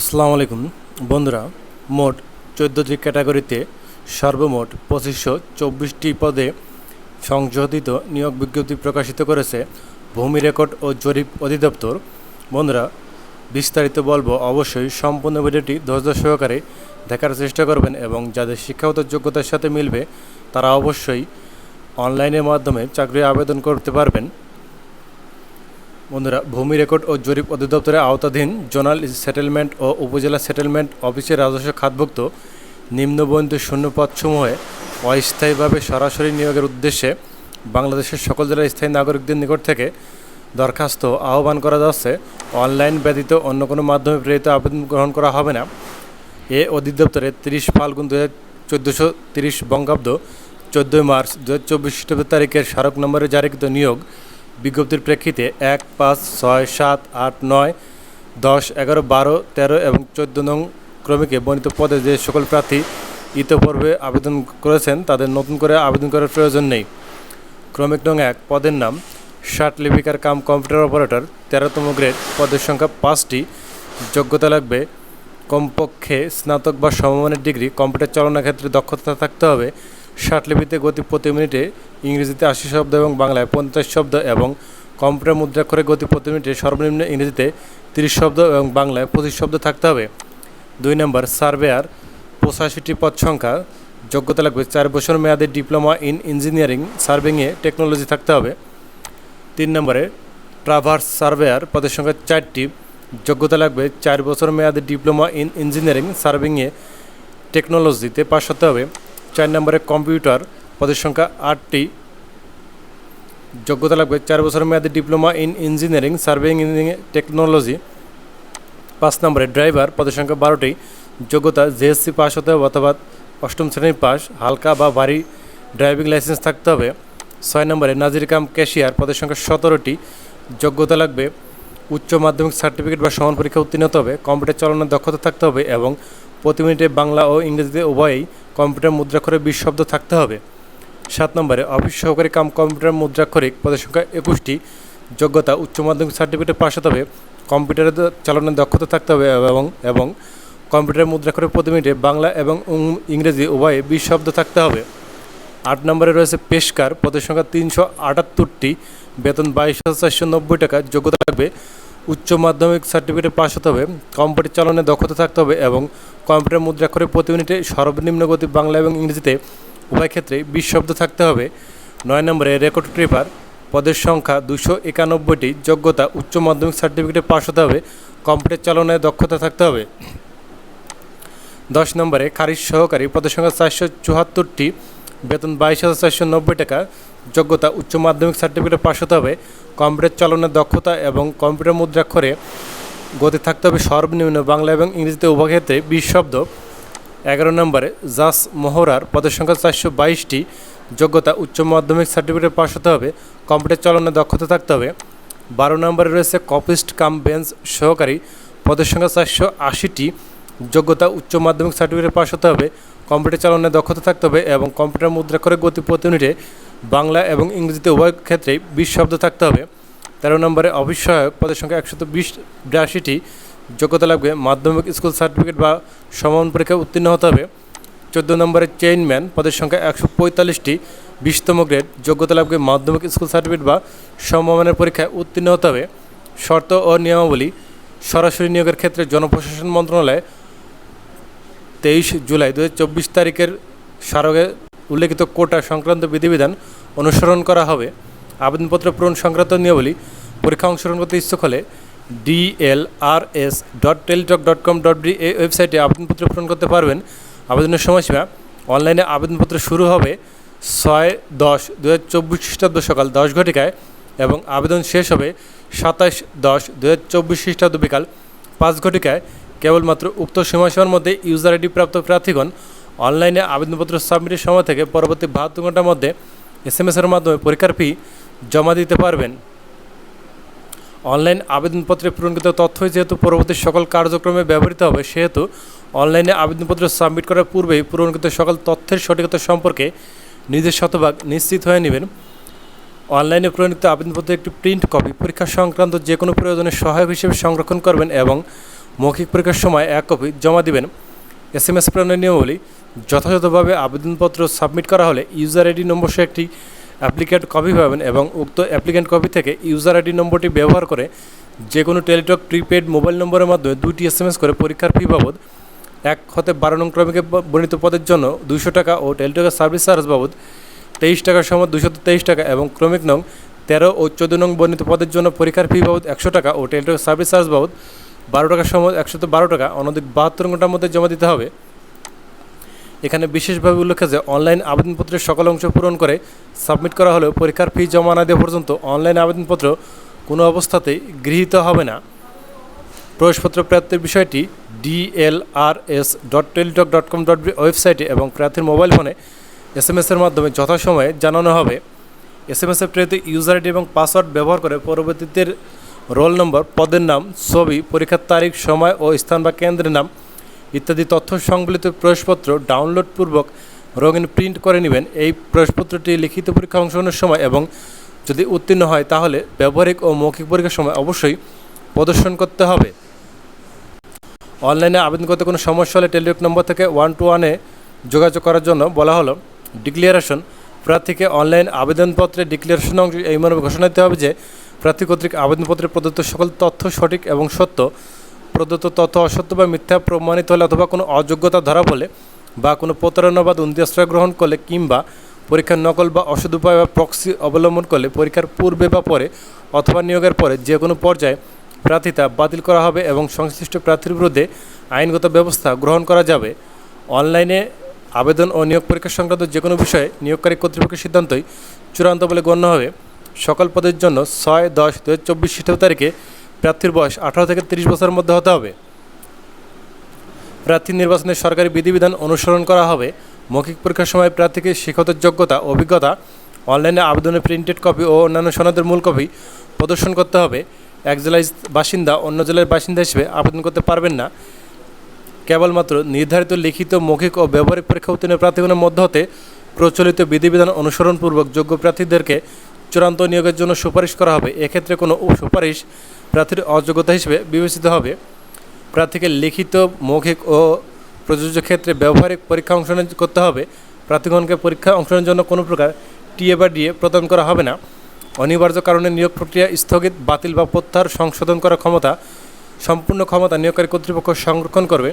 আসসালামু আলাইকুম। বন্ধুরা, মোট চোদ্দোটি ক্যাটাগরিতে সর্বমোট পঁচিশশো চব্বিশটি পদে সংশোধিত নিয়োগ বিজ্ঞপ্তি প্রকাশিত করেছে ভূমি রেকর্ড ও জরিপ অধিদপ্তর। বন্ধুরা, বিস্তারিত বলব, অবশ্যই সম্পূর্ণ ভিডিওটি ধৈর্য সহকারে দেখার চেষ্টা করবেন এবং যাদের শিক্ষাগত যোগ্যতার সাথে মিলবে, তারা অবশ্যই অনলাইনের মাধ্যমে চাকরি আবেদন করতে পারবেন। বন্ধুরা, ভূমি রেকর্ড ও জরিপ অধিদপ্তরের আওতাধীন জোনাল সেটেলমেন্ট ও উপজেলা সেটেলমেন্ট অফিসের রাজস্ব খাতভুক্ত নিম্নবন্ধিত শূন্যপদসমূহে অস্থায়ীভাবে সরাসরি নিয়োগের উদ্দেশ্যে বাংলাদেশের সকল জেলার স্থায়ী নাগরিকদের নিকট থেকে দরখাস্ত আহ্বান করা যাচ্ছে। অনলাইন ব্যতীত অন্য কোনো মাধ্যমে প্রেরিত আবেদন গ্রহণ করা হবে না। এ অধিদপ্তরে তিরিশ ফাল্গুন দু হাজার চোদ্দোশো তিরিশ বঙ্গাব্দ চোদ্দোই মার্চ দু হাজার চব্বিশ তারিখের স্মারক নম্বরে জারিকৃত নিয়োগ বিজ্ঞপ্তির প্রেক্ষিতে এক পাঁচ ছয় সাত আট নয় দশ এগারো বারো তেরো এবং চোদ্দ নং ক্রমিকে বর্ণিত পদে যে সকল প্রার্থী ইতোপূর্বে আবেদন করেছেন, তাদের নতুন করে আবেদন করার প্রয়োজন নেই। ক্রমিক নং এক, পদের নাম ষাট লিপিকার কাম কম্পিউটার অপারেটর, তেরোতম গ্রেড, পদের সংখ্যা পাঁচটি, যোগ্যতা লাগবে কমপক্ষে স্নাতক বা সমমানের ডিগ্রি, কম্পিউটার চালনার ক্ষেত্রে দক্ষতা থাকতে হবে। ষাট লিপিতে গতি প্রতি মিনিটে ইংরেজিতে আশি শব্দ এবং বাংলায় পঞ্চাশ শব্দ এবং কম্পিউটার মুদ্রাক্ষরে গতি প্রতি মিনিটে সর্বনিম্ন ইংরেজিতে তিরিশ শব্দ এবং বাংলায় পঁচিশ শব্দ থাকতে হবে। দুই নম্বর, সার্ভেয়ার, পঁচাশিটি পদ সংখ্যা। যোগ্যতা লাগবে চার বছর মেয়াদে ডিপ্লোমা ইন ইঞ্জিনিয়ারিং, সার্ভিংয়ে টেকনোলজি থাকতে হবে। তিন নম্বরে, ট্রাভার্স সার্ভেয়ার, পদের সংখ্যা চারটি। যোগ্যতা লাগবে চার বছর মেয়াদে ডিপ্লোমা ইন ইঞ্জিনিয়ারিং, সার্ভিংয়ে টেকনোলজিতে পাশ হতে হবে। চার নম্বরে কম্পিউটার, পদের সংখ্যা আটটি। যোগ্যতা লাগবে চার বছর মেয়াদে diploma in engineering surveying technology. পাঁচ নম্বরে ড্রাইভার, পদের সংখ্যা বারোটি। যোগ্যতা জেএসসি পাস হতে হবে অথবা অষ্টম শ্রেণির পাস হালকা বা ভারী ড্রাইভিং লাইসেন্স থাকতে হবে। ছয় নম্বরে নাজির কাম ক্যাশিয়ার পদের সংখ্যা সতেরোটি। যোগ্যতা লাগবে উচ্চ মাধ্যমিক সার্টিফিকেট বা সমান পরীক্ষা উত্তীর্ণ হতে হবে। কম্পিউটার চালানোর দক্ষতা থাকতে হবে এবং প্রতি মিনিটে বাংলা ও ইংরেজিতে উভয়েই কম্পিউটার মুদ্রাক্ষরে বিশ শব্দ থাকতে হবে। সাত নম্বরে, অফিস সহকারী কাম কম্পিউটার মুদ্রাক্ষরিক পদের সংখ্যা একুশটি। যোগ্যতা, উচ্চ মাধ্যমিক সার্টিফিকেটে পাশ হতে হবে। কম্পিউটারে চালানোর দক্ষতা থাকতে হবে এবং এবং কম্পিউটার মুদ্রাক্ষরে প্রতি মিনিটে বাংলা এবং ইংরেজি উভয়ে বিশ শব্দ থাকতে হবে। আট নম্বরে রয়েছে পেশকার, পদের সংখ্যা তিনশো আটাত্তরটি। বেতন বাইশ হাজার চারশো নব্বই টাকা। যোগ্যতা থাকবে উচ্চ মাধ্যমিক সার্টিফিকেটে পাশ হতে হবে, কম্পিউটার চালনে দক্ষতা থাকতে হবে এবং কম্পিউটার মুদ্রাক্ষরে প্রতি মিনিটে সর্বনিম্ন গতি বাংলা এবং ইংরেজিতে উভয় ক্ষেত্রে বিশ শব্দ থাকতে হবে। নয় নম্বরে রেকর্ড ট্রিপার পদের সংখ্যা দুশো একানব্বইটি, যোগ্যতা উচ্চ মাধ্যমিক সার্টিফিকেটে পাশ হতে হবে, কম্পিউটার চালনায় দক্ষতা থাকতে হবে। দশ নম্বরে খারিজ সহকারী, পদের সংখ্যা চারশো চুয়াত্তরটি, বেতন বাইশ হাজার চারশো নব্বই টাকা, যোগ্যতা উচ্চ মাধ্যমিক সার্টিফিকেটে পাশ হতে হবে কম্পিউটার চালনার দক্ষতা এবং কম্পিউটার মুদ্রাক্ষরে গতি থাকতে হবে সর্বনিম্ন বাংলা এবং ইংরেজিতে উভয় ক্ষেত্রে বিশ শব্দ, এগারো নম্বরে, জাস মোহরার পদের সংখ্যা চারশো বাইশটি। যোগ্যতা, উচ্চ মাধ্যমিক সার্টিফিকেট পাশ হতে হবে, কম্পিউটার চালনার দক্ষতা থাকতে হবে। বারো নম্বরে রয়েছে কপিস্ট কাম বেঞ্চ সহকারী, পদের সংখ্যা চারশো আশিটি। যোগ্যতা, উচ্চ মাধ্যমিক সার্টিফিকেট পাশ হতে হবে, কম্পিউটার চালনায় দক্ষতা থাকতে হবে এবং কম্পিউটার মুদ্রা করে গতি প্রতি বাংলা এবং ইংরেজিতে উভয় ক্ষেত্রেই বিশ শব্দ থাকতে হবে। তেরো নম্বরে অফিস পদের সংখ্যা একশত বিশ বিরাশিটি যোগ্যতা লাগবে মাধ্যমিক স্কুল সার্টিফিকেট বা সমান পরীক্ষায় উত্তীর্ণ হতে হবে। চোদ্দ নম্বরে চেইনম্যান পদের সংখ্যা একশো পঁয়তাল্লিশটি বিশতম গ্রেড যোগ্যতা লাগবে মাধ্যমিক স্কুল সার্টিফিকেট বা সমমানের পরীক্ষায় উত্তীর্ণ হতে হবে। শর্ত ও নিয়মাবলী সরাসরি নিয়োগের ক্ষেত্রে জনপ্রশাসন মন্ত্রণালয় তেইশ জুলাই দু তারিখের স্মারকে উল্লেখিত কোটা সংক্রান্ত বিধিবিধান অনুসরণ করা হবে। আবেদনপত্র পূরণ সংক্রান্ত নিয়মাবলী পরীক্ষা অংশগ্রহণ করতে ইচ্ছুক হলে DLRS dot Teletalk dot com dot B এই ওয়েবসাইটে আবেদনপত্র পূরণ করতে পারবেন। আবেদনের সময়সীমা অনলাইনে আবেদনপত্র শুরু হবে ছয় দশ দু হাজার চব্বিশ খ্রিস্টাব্দ সকাল দশ ঘটিকায় এবং আবেদন শেষ হবে সাতাশ দশ দু হাজার চব্বিশ খ্রিস্টাব্দ বিকাল পাঁচ ঘটিকায়। কেবলমাত্র উক্ত সময়সীমার মধ্যে ইউজার আইডি প্রাপ্ত প্রার্থীগণ অনলাইনে আবেদনপত্র সাবমিটের সময় থেকে পরবর্তী বাহাত্তর ঘণ্টার মধ্যে এস এম এসের মাধ্যমে পরীক্ষার ফি জমা দিতে পারবেন। অনলাইন আবেদনপত্রে পূরণকৃত তথ্যই যেহেতু পরবর্তী সকল কার্যক্রমে ব্যবহৃত হবে, সেহেতু অনলাইনে আবেদনপত্র সাবমিট করার পূর্বেই পূরণকৃত সকল তথ্যের সঠিকতা সম্পর্কে নিজের শতভাগ নিশ্চিত হয়ে নেবেন। অনলাইনে প্রণীত আবেদনপত্রের একটি প্রিন্ট কপি পরীক্ষা সংক্রান্ত যে কোনো প্রয়োজনে সহায়ক হিসেবে সংরক্ষণ করবেন এবং মৌখিক পরীক্ষার সময় এক কপি জমা দিবেন। এস এম এস প্রেরণের নিয়মাবলী যথাযথভাবে আবেদনপত্র সাবমিট করা হলে ইউজার আইডি নম্বর সহ একটি অ্যাপ্লিকেন্ট কপি পাবেন এবং উক্ত অ্যাপ্লিকেন্ট কপি থেকে ইউজার আইডি নম্বরটি ব্যবহার করে যে কোনো টেলিটক, প্রিপেড মোবাইল নম্বরের মাধ্যমে দুটি এস এম এস করে পরীক্ষার ফি বাবদ এক হতে বারো নং ক্রমিকে বর্ণিত পদের জন্য দুশো টাকা ও টেলিটকের সার্ভিস চার্জ বাবদ তেইশ টাকার সময় দুশো তেইশ টাকা এবং ক্রমিক নং তেরো ও চোদ্দ নং বর্ণিত পদের জন্য পরীক্ষার ফি বাবদ একশো টাকা ও টেলিটকের সার্ভিস চার্জ বাবদ বারো টাকার সময় একশত বারো টাকা অনধিক বাহাত্তর ঘণ্টার মধ্যে জমা দিতে হবে। এখানে বিশেষভাবে উল্লেখ যে অনলাইন আবেদনপত্রের সকল অংশ পূরণ করে সাবমিট করা হলেও পরীক্ষার ফি জমা না দেওয়া পর্যন্ত অনলাইন আবেদনপত্র কোনো অবস্থাতেই গৃহীত হবে না। প্রবেশপত্র প্রাপ্তির বিষয়টি DLRS dot Teletalk dot com dot ওয়েবসাইটে এবং প্রার্থীর মোবাইল ফোনে এস এম এসের মাধ্যমে যথাসময়ে জানানো হবে। এস এম এসের প্রেরিত ইউজার আইডি এবং পাসওয়ার্ড ব্যবহার করে পরবর্তীতে রোল নম্বর, পদের নাম, ছবি, পরীক্ষার তারিখ, সময় ও স্থান বা কেন্দ্রের নাম ইত্যাদি তথ্য সংবলিত প্রবেশপত্র ডাউনলোড পূর্বক রঙিন প্রিন্ট করে নেবেন। এই প্রবেশপত্রটি লিখিত পরীক্ষা অংশগ্রহণের সময় এবং যদি উত্তীর্ণ হয় তাহলে ব্যবহারিক ও মৌখিক পরীক্ষার সময় অবশ্যই প্রদর্শন করতে হবে। অনলাইনে আবেদন করতে কোনো সমস্যা হলে টেলিটক নম্বর থেকে ওয়ান টু ওয়ানে যোগাযোগ করার জন্য বলা হলো ডিক্লিয়ারেশন প্রার্থীকে অনলাইন আবেদনপত্রে ডিক্লিয়ারেশন অংশ এই মর্মে ঘোষণা দিতে হবে যে প্রার্থী কর্তৃক আবেদনপত্রে প্রদত্ত সকল তথ্য সঠিক এবং সত্য, প্রদত্ত তথ্য অসত্য বা মিথ্যা প্রমাণিত হলে অথবা কোনো অযোগ্যতা ধরা পড়লে বা কোনো প্রতারণা বা দুর্নীতি আশ্রয় গ্রহণ করলে কিংবা পরীক্ষার নকল বা অসৎ উপায় বা প্রক্সি অবলম্বন করলে পরীক্ষার পূর্বে বা পরে অথবা নিয়োগের পরে যে কোনো পর্যায়ে প্রার্থিতা বাতিল করা হবে এবং সংশ্লিষ্ট প্রার্থীর বিরুদ্ধে আইনগত ব্যবস্থা গ্রহণ করা যাবে। অনলাইনে আবেদন ও নিয়োগ পরীক্ষা সংক্রান্ত যে কোনো বিষয়ে নিয়োগকারী কর্তৃপক্ষের সিদ্ধান্তই চূড়ান্ত বলে গণ্য হবে। সকল পদের জন্য ছয়, দশ দু হাজার চব্বিশ তারিখে প্রার্থীর বয়স আঠারো থেকে তিরিশ বছরের মধ্যে হতে হবে। প্রার্থী নির্বাচনে সরকারি বিধিবিধান অনুসরণ করা হবে। মৌখিক পরীক্ষার সময় প্রার্থীকে শিক্ষত যোগ্যতা, অভিজ্ঞতা, অনলাইনে আবেদনের প্রিন্টেড কপি ও অন্যান্য সনদের মূল কপি প্রদর্শন করতে হবে। এক জেলার বাসিন্দা অন্য জেলার বাসিন্দা হিসেবে আবেদন করতে পারবেন না। কেবলমাত্র নির্ধারিত লিখিত, মৌখিক ও ব্যবহারিক পরীক্ষা উত্তীর্ণ প্রার্থীগণের মধ্য হতে প্রচলিত বিধিবিধান অনুসরণপূর্বক যোগ্য প্রার্থীদেরকে চূড়ান্ত নিয়োগের জন্য সুপারিশ করা হবে। এক্ষেত্রে কোনো সুপারিশ প্রার্থীর অযোগ্যতা হিসেবে বিবেচিত হবে। প্রার্থীকে লিখিত, মৌখিক ও প্রযোজ্য ক্ষেত্রে ব্যবহারিক পরীক্ষা অংশগ্রহণ করতে হবে। প্রার্থীগণকে পরীক্ষা অংশগ্রহণের জন্য কোনো প্রকার টিএ বা ডিএ প্রদান করা হবে না। অনিবার্য কারণে নিয়োগ প্রক্রিয়া স্থগিত, বাতিল বা প্রত্যাহার সংশোধন করার ক্ষমতা, সম্পূর্ণ ক্ষমতা নিয়োগকারী কর্তৃপক্ষ সংরক্ষণ করবে।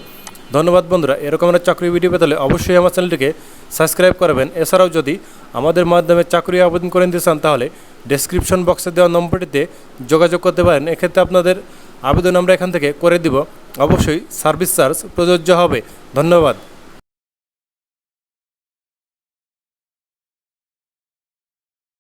ধন্যবাদ বন্ধুরা, এরকম চাকরি ভিডিও পেতে অবশ্যই আমার চ্যানেলটিকে সাবস্ক্রাইব করবেন। এছাড়াও যদি আমাদের মাধ্যমে চাকরি আবেদন করে নিতে চান, তাহলে ডেসক্রিপশন বক্সে দেওয়া নম্বরটিতে যোগাযোগ করতে পারেন। এক্ষেত্রে আপনাদের আবেদন আমরা এখান থেকে করে দিব। অবশ্যই সার্ভিস চার্জ প্রযোজ্য হবে। ধন্যবাদ।